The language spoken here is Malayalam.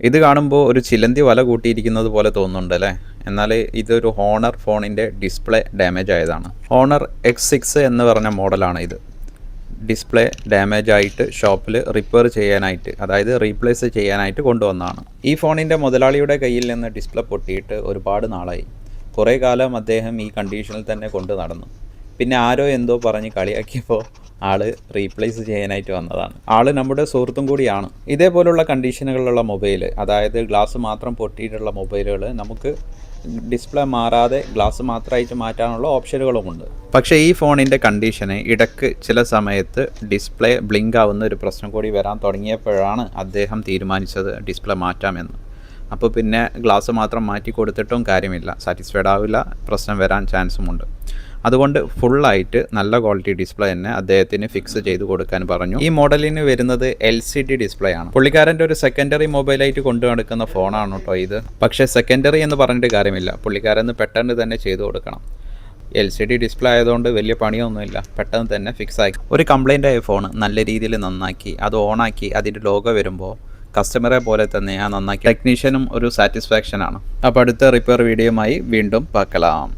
ഇത് കാണുമ്പോൾ ഒരു ചിലന്തി വല കൂട്ടിയിരിക്കുന്നത് പോലെ തോന്നുന്നുണ്ട് അല്ലേ? എന്നാൽ ഇതൊരു ഹോണർ ഫോണിന്റെ ഡിസ്പ്ലേ ഡാമേജ് ആയതാണ്. ഹോണർ എക്സ് സിക്സ് എന്ന് പറഞ്ഞ മോഡലാണ് ഇത്. ഡിസ്പ്ലേ ഡാമേജ് ആയിട്ട് ഷോപ്പിൽ റിപ്പയർ ചെയ്യാനായിട്ട് അതായത് റീപ്ലേസ് ചെയ്യാനായിട്ട് കൊണ്ടുവന്നതാണ്. ഈ ഫോണിന്റെ മുതലാളിയുടെ കയ്യിൽ നിന്ന് ഡിസ്പ്ലേ പൊട്ടിയിട്ട് ഒരുപാട് നാളായി. കുറേ കാലം അദ്ദേഹം ഈ കണ്ടീഷനിൽ തന്നെ കൊണ്ടു നടന്നു. പിന്നെ ആരോ എന്തോ പറഞ്ഞ് കളിയാക്കിയപ്പോൾ ആൾ റീപ്ലേസ് ചെയ്യാനായിട്ട് വന്നതാണ്. ആൾ നമ്മുടെ സുഹൃത്തും കൂടിയാണ്. ഇതേപോലുള്ള കണ്ടീഷനുകളിലുള്ള മൊബൈൽ അതായത് ഗ്ലാസ് മാത്രം പൊട്ടിയിട്ടുള്ള മൊബൈലുകൾ നമുക്ക് ഡിസ്പ്ലേ മാറാതെ ഗ്ലാസ് മാത്രമായിട്ട് മാറ്റാനുള്ള ഓപ്ഷനുകളുമുണ്ട്. പക്ഷേ ഈ ഫോണിന്റെ കണ്ടീഷന് ഇടയ്ക്ക് ചില സമയത്ത് ഡിസ്പ്ലേ ബ്ലിങ്ക് ആവുന്ന ഒരു പ്രശ്നം കൂടി വരാൻ തുടങ്ങിയപ്പോഴാണ് അദ്ദേഹം തീരുമാനിച്ചത് ഡിസ്പ്ലേ മാറ്റാമെന്ന്. അപ്പോൾ പിന്നെ ഗ്ലാസ് മാത്രം മാറ്റി കൊടുത്തിട്ടും കാര്യമില്ല. സാറ്റിസ്ഫൈഡ് ആവില്ല. പ്രശ്നം വരാൻ ചാൻസുമുണ്ട്. അതുകൊണ്ട് ഫുള്ളായിട്ട് നല്ല ക്വാളിറ്റി ഡിസ്പ്ലേ തന്നെ അദ്ദേഹത്തിന് ഫിക്സ് ചെയ്ത് കൊടുക്കാൻ പറഞ്ഞു. ഈ മോഡലിന് വരുന്നത് എൽ സി ഡി ഡിസ്പ്ലേ ആണ്. പുള്ളിക്കാരന്റെ ഒരു സെക്കൻഡറി മൊബൈലായിട്ട് കൊണ്ടു നടക്കുന്ന ഫോണാണ് കേട്ടോ ഇത്. പക്ഷേ സെക്കൻഡറി എന്ന് പറഞ്ഞിട്ട് കാര്യമില്ല. പുള്ളിക്കാരൻ പെട്ടെന്ന് തന്നെ ചെയ്തു കൊടുക്കണം. എൽ സി ഡി ഡിസ്പ്ലേ ആയതുകൊണ്ട് വലിയ പണിയൊന്നുമില്ല. പെട്ടെന്ന് തന്നെ ഫിക്സ് ആക്കി ഒരു കംപ്ലൈന്റ് ആയ ഫോൺ നല്ല രീതിയിൽ നന്നാക്കി അത് ഓണാക്കി അതിന്റെ ലോഗോ വരുമ്പോൾ കസ്റ്റമറെ പോലെ തന്നെ ആ നന്നാക്കി. ടെക്നീഷ്യനും ഒരു സാറ്റിസ്ഫാക്ഷനാണ് അപ്പോൾ അടുത്ത റിപ്പയർ വീഡിയോയുമായി വീണ്ടും പാക്കലാം.